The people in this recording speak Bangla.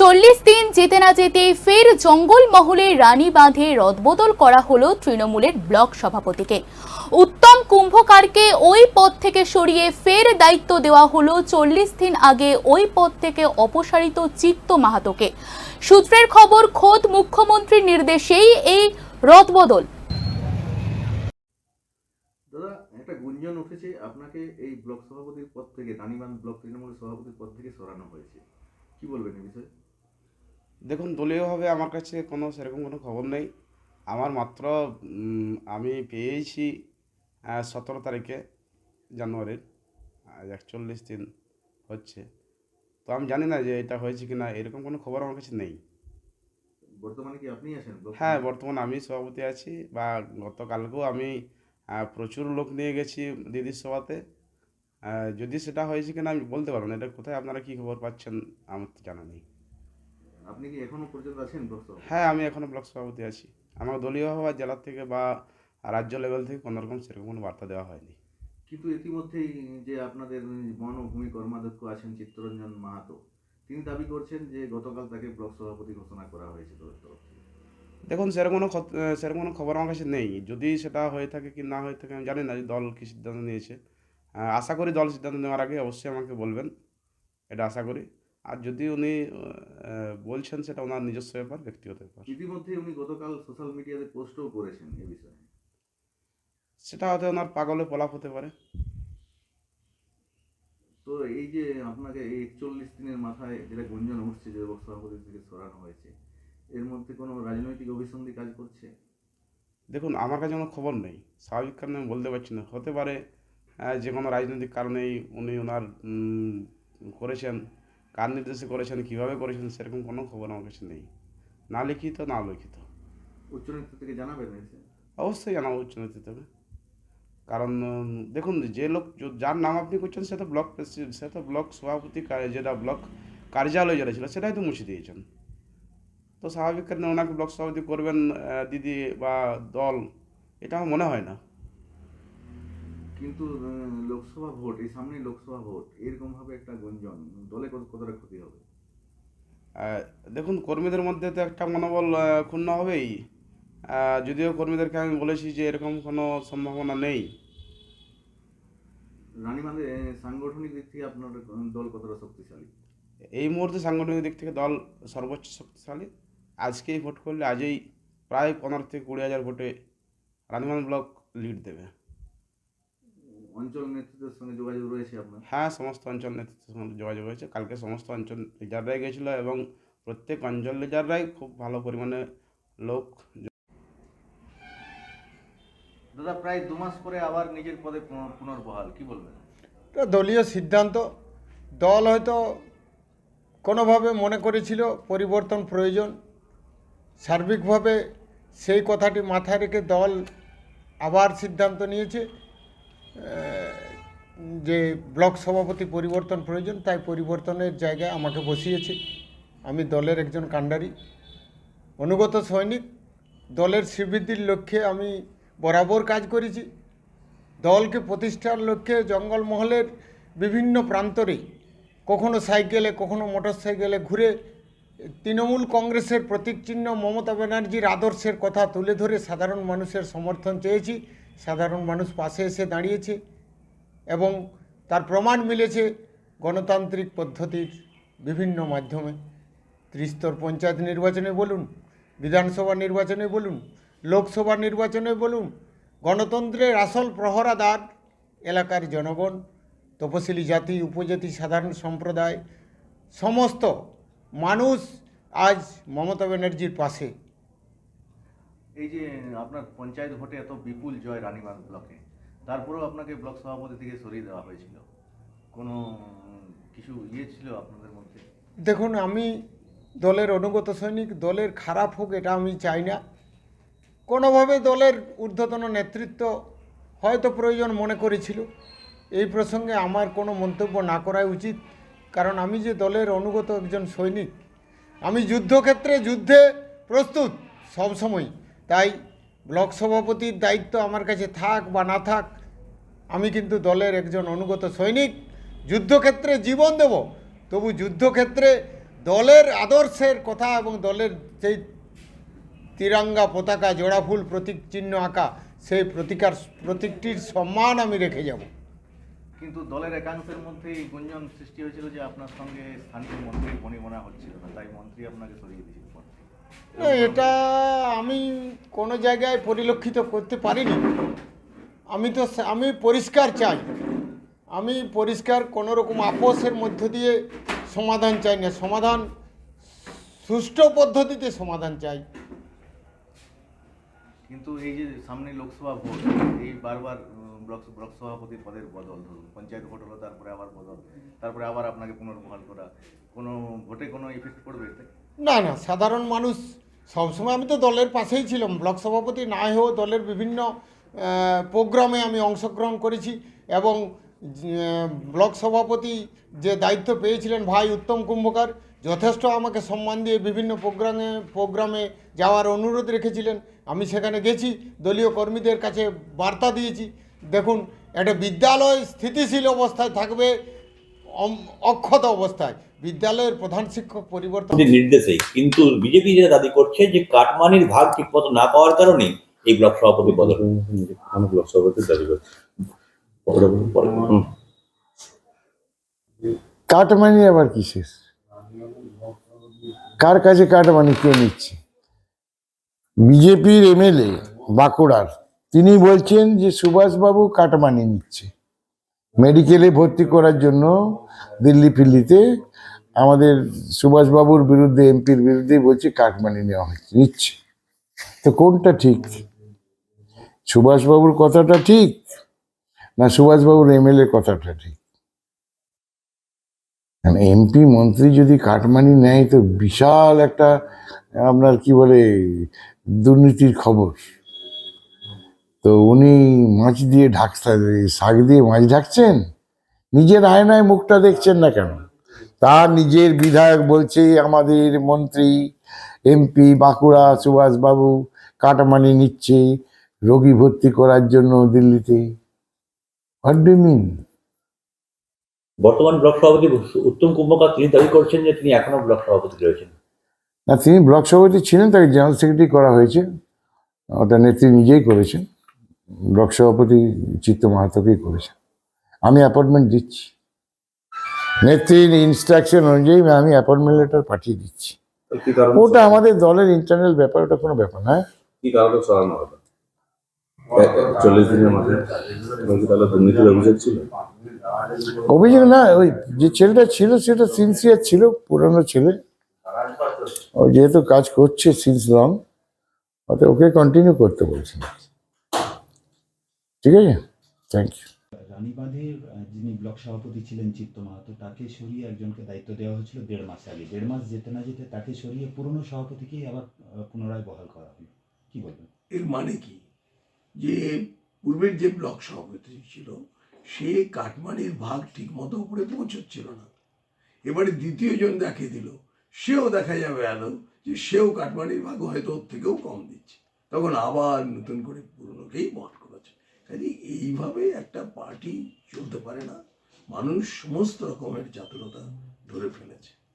চল্লিশ দিন যেতে না যেতে ফের জঙ্গলমহলে রানী বাঁধে রদবদল করা হলো তৃণমূলের ব্লক সভাপতিকে। উত্তম কুম্ভকারকে ওই পদ থেকে সরিয়ে ফের দায়িত্ব দেওয়া হলো চল্লিশ দিন আগে ওই পদ থেকে অপসারিত চিত্ত মাহাতোকে। সূত্রের খবর, খোদ মুখ্যমন্ত্রীর নির্দেশেই এই রদবদল। একটা গুঞ্জন উঠেছে, আপনাকে এই ব্লক সভাপতির পদ থেকে রানীবান্ধ ব্লক তৃণমূল সভাপতির পদ থেকে সরানো হয়েছে। কি বলবেন এই বিষয়ে? দেখুন দলীয়ভাবে আমার কাছে কোনো সেরকম কোনো খবর নেই। আমার মাত্র আমি পেয়েছি সতেরো তারিখে জানুয়ারির একচল্লিশ দিন হচ্ছে। তো আমি জানি না যে এটা হয়েছে কি না এরকম কোনো খবর আমার কাছে নেই। বর্তমানে কি আপনি আছেন? হ্যাঁ বর্তমানে আমি সভাপতি আছি বা গতকালকেও আমি প্রচুর লোক নিয়ে গেছি দিদির সভাতে। যদি সেটা হয়েছে কিনা আমি বলতে পারব না এটা কোথায় আপনারা কী খবর পাচ্ছেন আমার তো জানা নেই। আপনি কি এখনও পর্যন্ত আছেন ব্লক হ্যাঁ আমি এখনও ব্লক সভাপতি আছি। আমার দলীয়ভাবে বা জেলা থেকে বা রাজ্য লেভেল থেকে কোনো রকম সেরকম কোনো বার্তা দেওয়া হয়নি। কিন্তু ইতিমধ্যেই যে আপনাদের বন ও ভূমি কর্মাধ্যক্ষ আছেন চিত্তরঞ্জন মাহাতো তিনি দাবি করছেন যে গতকাল তাকে ব্লক সভাপতি ঘোষণা করা হয়েছে দলের তরফ থেকে। দেখুন সেরকম কোনো সেরকম কোনো খবর আমার কাছে নেই। যদি সেটা হয়ে থাকে কি না হয়ে থাকে আমি জানি না যে দল কী সিদ্ধান্ত নিয়েছে। আশা করি দল সিদ্ধান্ত নেওয়ার আগে অবশ্যই আমাকে বলবেন। এটা আশা করি। আর যদি উনি বলছেন সেটা ওনার নিজস্ব ব্যাপার ব্যক্তিগত ব্যাপার। ইতিমধ্যে উনি গতকাল সোশ্যাল মিডিয়াতে পোস্টও করেছেন এ বিষয়ে। সেটা হয়তো ওনার পাগলে পলাপ হতে পারে। তো এই যে আপনাকে এই একচল্লিশ দিনের মাথায় যেটা গুঞ্জন উঠছে যে সভাপতি থেকে সরানো হয়েছে এর মধ্যে কোনো রাজনৈতিক অভিসন্ধি কাজ করছে? দেখুন আমার কাছে কোনো খবর নেই। স্বাভাবিক কারণে আমি বলতে পারছি না। হতে পারে যে কোনো রাজনৈতিক কারণেই উনি ওনার করেছেন। কার নির্দেশে করেছেন কীভাবে করেছেন সেরকম কোনো খবর আমার কাছে নেই। না লিখিত না লিখিত উচ্চ নেতৃত্ব থেকে জানাবেন অবশ্যই জানাব উচ্চ নেতৃত্বকে কারণ দেখুন যে লোক যার নাম আপনি করছেন সে তো ব্লক প্রেসিডেন্ট সে তো ব্লক সভাপতি যেটা ব্লক কার্যালয় যেটা ছিল সেটাই তো মুছে দিয়েছেন। তো স্বাভাবিক কারণে ওনাকে ব্লক সভাপতি করবেন দিদি বা দল এটা আমার মনে হয় না। কিন্তু লোকসভা ভোট এই সামনে লোকসভা ভোট এরকম ভাবে একটা গুঞ্জন দলে কত কতটা ক্ষতি হবে? দেখুন কর্মীদের মধ্যে তো একটা মনোবল ক্ষুণ্ণ হবেই। যদিও কর্মীদেরকে আমি বলেছি যে এরকম কোনো সম্ভাবনা নেই। রানীবাঁধে সাংগঠনিক দিক থেকে আপনার দল কতটা শক্তিশালী? এই মুহূর্তে সাংগঠনিক দিক থেকে দল সর্বোচ্চ শক্তিশালী। আজকেই ভোট করলে আজই প্রায় পনেরো থেকে কুড়ি হাজার ভোটে রানীগঞ্জ ব্লক লিড দেবে। অঞ্চল নেতৃত্বের সঙ্গে যোগাযোগ রয়েছে আপনার? হ্যাঁ সমস্ত অঞ্চল নেতৃত্বের সঙ্গে যোগাযোগ হয়েছে কালকে সমস্ত অঞ্চল লিডাররাই গেছিল এবং প্রত্যেক অঞ্চল লিডাররাই খুব ভালো পরিমাণে লোক দাদা প্রায় দু মাস পরে আবার নিজের পদে পুনর- পুনর্বহাল কি বলবেন? এটা দলীয় সিদ্ধান্ত। দল হয়তো কোনোভাবে মনে করেছিল পরিবর্তন প্রয়োজন। সার্বিকভাবে সেই কথাটি মাথায় রেখে দল আবার সিদ্ধান্ত নিয়েছে। যে ব্লক সভাপতি পরিবর্তন প্রয়োজন, তাই পরিবর্তনের জায়গায় আমাকে বসিয়েছে। আমি দলের একজন কাণ্ডারি। অনুগত সৈনিক, দলের শ্রীবৃদ্ধির লক্ষ্যে আমি বরাবর কাজ করেছি। দলকে প্রতিষ্ঠার লক্ষ্যে জঙ্গলমহলের বিভিন্ন প্রান্তরে কখনো সাইকেলে, কখনো মোটর সাইকেলে ঘুরে তৃণমূল কংগ্রেসের প্রতীক চিহ্ন মমতা ব্যানার্জির আদর্শের কথা তুলে ধরে সাধারণ মানুষের সমর্থন চেয়েছি, সাধারণ মানুষ পাশে এসে দাঁড়িয়েছে এবং তার প্রমাণ মিলেছে গণতান্ত্রিক পদ্ধতির বিভিন্ন মাধ্যমে। ত্রিস্তর পঞ্চায়েত নির্বাচনে বলুন, বিধানসভা নির্বাচনে বলুন, লোকসভা নির্বাচনে বলুন, গণতন্ত্রের আসল প্রহরাদার এলাকার জনগণ, তপশিলি জাতি, উপজাতি, সাধারণ সম্প্রদায়, সমস্ত মানুষ আজ মমতা ব্যানার্জির পাশে। এই যে আপনার পঞ্চায়েত ভোটে এত বিপুল জয় রানীবাঁধ ব্লকে তারপরেও আপনাকে ব্লক সভাপতি থেকে সরিয়ে দেওয়া হয়েছিল। কোনো কিছু ইয়ে ছিল আপনাদের মধ্যে? দেখুন আমি দলের অনুগত সৈনিক দলের খারাপ হোক এটা আমি চাই না। কোনোভাবে দলের ঊর্ধ্বতন নেতৃত্ব হয়তো প্রয়োজন মনে করেছিল। এই প্রসঙ্গে আমার কোনো মন্তব্য না করাই উচিত। কারণ আমি যে দলের অনুগত একজন সৈনিক, আমি যুদ্ধক্ষেত্রে যুদ্ধে প্রস্তুত সবসময় তাই ব্লক সভাপতির দায়িত্ব আমার কাছে থাক বা না থাক, আমি কিন্তু দলের একজন অনুগত সৈনিক। যুদ্ধক্ষেত্রে জীবন দেব, তবু যুদ্ধক্ষেত্রে দলের আদর্শের কথা এবং দলের সেই তিরঙ্গা পতাকা জোড়াফুল প্রতীক চিহ্ন আঁকা, সেই প্রতিকার, প্রতীকটির সম্মান আমি রেখে যাব। কিন্তু দলের একাংশের মধ্যে এই গুঞ্জন সৃষ্টি হয়েছিল যে আপনার সঙ্গে স্থানীয় মন্ত্রী বনিবনা হচ্ছিল না তাই মন্ত্রী আপনাকে সরিয়ে দিয়েছিল এটা আমি কোনো জায়গায় পরিলক্ষিত করতে পারিনি। আমি তো আমি পরিষ্কার চাই। আমি পরিষ্কার কোনো রকম আপোষের মধ্য দিয়ে সমাধান চাই না। সমাধান সুষ্ঠু পদ্ধতিতে সমাধান চাই। কিন্তু এই যে সামনে লোকসভা ভোট এই বারবার ব্লক ব্লক সভাপতি পদের বদল, ধরুন, পঞ্চায়েত ভোট হলো, তারপরে আবার বদল, তারপরে আবার আপনাকে পুনর্বহাল করা, কোনো ভোটে কোনো ইফেক্ট পড়বে না না, সাধারণ মানুষ, সবসময় আমি তো দলের পাশেই ছিলাম, ব্লক সভাপতি না হয়েও দলের বিভিন্ন প্রোগ্রামে আমি অংশগ্রহণ করেছি এবং ব্লক সভাপতি যে দায়িত্ব পেয়েছিলেন, ভাই উত্তম কুম্ভকার, যথেষ্ট আমাকে সম্মান দিয়ে বিভিন্ন প্রোগ্রামে প্রোগ্রামে যাওয়ার অনুরোধ রেখেছিলেন। আমি সেখানে গেছি, দলীয় কর্মীদের কাছে বার্তা দিয়েছি দেখুন একটা বিদ্যালয় স্থিতিশীল অবস্থায় থাকবে অম- অক্ষত অবস্থায়। বিদ্যালয়ের প্রধান শিক্ষক পরিবর্তন নির্দেশে কিন্তু বিজেপি যেটা দাবি করছে যে কাটমানির ভাগ ঠিকমতো না পাওয়ার কারণে এই ব্লক সভাপতি বদল আমি ব্লক সভাপতির দাবি করছি। কাটমানি আবার কিসের? কার কাছে কাটমানি কে নিচ্ছে? বিজেপির এমএলএ বাঁকুড়ার। তিনি বলছেন যে সুভাষবাবু কাটমানি নিচ্ছে। মেডিকেলে ভর্তি করার জন্য দিল্লি ফিল্লিতে আমাদের সুভাষবাবুর বিরুদ্ধে, এমপির বিরুদ্ধে বলছে কাটমানি নেওয়া হচ্ছে, নিচ্ছে। তো কোনটা ঠিক? সুভাষবাবুর কথাটা ঠিক না সুভাষবাবুর এমএলএ কথাটা ঠিক? এমপি মন্ত্রী যদি কাটমানি নেয় তো বিশাল একটা, আপনার কি বলে, দুর্নীতির খবর। তো উনি মাছ দিয়ে ঢাকতে শাক দিয়ে মাছ ঢাকছেন? নিজের আয়নায় মুখটা দেখছেন না কেন? তার নিজের বিধায়ক বলছে আমাদের মন্ত্রী এমপি বাঁকুড়া সুভাষবাবু কাটমানি নিচ্ছে রোগী ভর্তি করার জন্য দিল্লিতে। হোয়াট ডু মিন বর্তমান ব্লক সভাপতি উত্তম কুম্ভকার তিনি দাবি করছেন যে তিনি এখনও ব্লক সভাপতি রয়েছেন। না তিনি ব্লক সভাপতি ছিলেন তাকে জেনারেল সেক্রেটারি করা হয়েছে। ওটা নেত্রী নিজেই করেছেন। ব্লক সভাপতি চিত্ত মাহাতোকেই করেছেন আমি অ্যাপয়েন্টমেন্ট দিচ্ছি। নেত্রীর ইনস্ট্রাকশন অনুযায়ী আমি অ্যাপয়েন্টমেন্ট লেটার পাঠিয়ে দিচ্ছি। ওটা আমাদের দলের ইন্টারনাল ব্যাপার ওটা কোনো ব্যাপার না। কি কারণে চল্লিশ দিনের দুর্নীতির অভিযোগ ছিল? অভিযোগ না ওই যে ছেলেটা ছিল সেটা সিনসিয়ার ছিল পুরানো ছেলে। ও যেহেতু কাজ করছে সিন্স লং অত ওকে কন্টিনিউ করতে বলছেন ঠিক আছে? থ্যাংক ইউ রানীবাঁধের যিনি ব্লক সভাপতি ছিলেন চিত্ত মাহাতো তাকে সরিয়ে একজনকে দায়িত্ব দেওয়া হয়েছিল দেড় মাস আগে। দেড় মাস যেতে না যেতে তাকে সরিয়ে পুরনো সভাপতিকেই আবার পুনরায় বহাল করা হলো। কি বলবেন? এর মানে কি? যে পূর্বের যে ব্লক সভাপতি ছিল সে কাটমানির ভাগ ঠিক মতো উপরে পৌঁছচ্ছিল না। এবারে দ্বিতীয় জন দেখে দিল সেও দেখা যাবে আলো যে সেও কাটমানির ভাগ হয়তো ওর থেকেও কম দিচ্ছে। তখন আবার নতুন করে পুরনোকেই বট কাজে এইভাবে একটা পার্টি চলতে পারে না। মানুষ সমস্ত রকমের জাতুরতা ধরে ফেলেছে।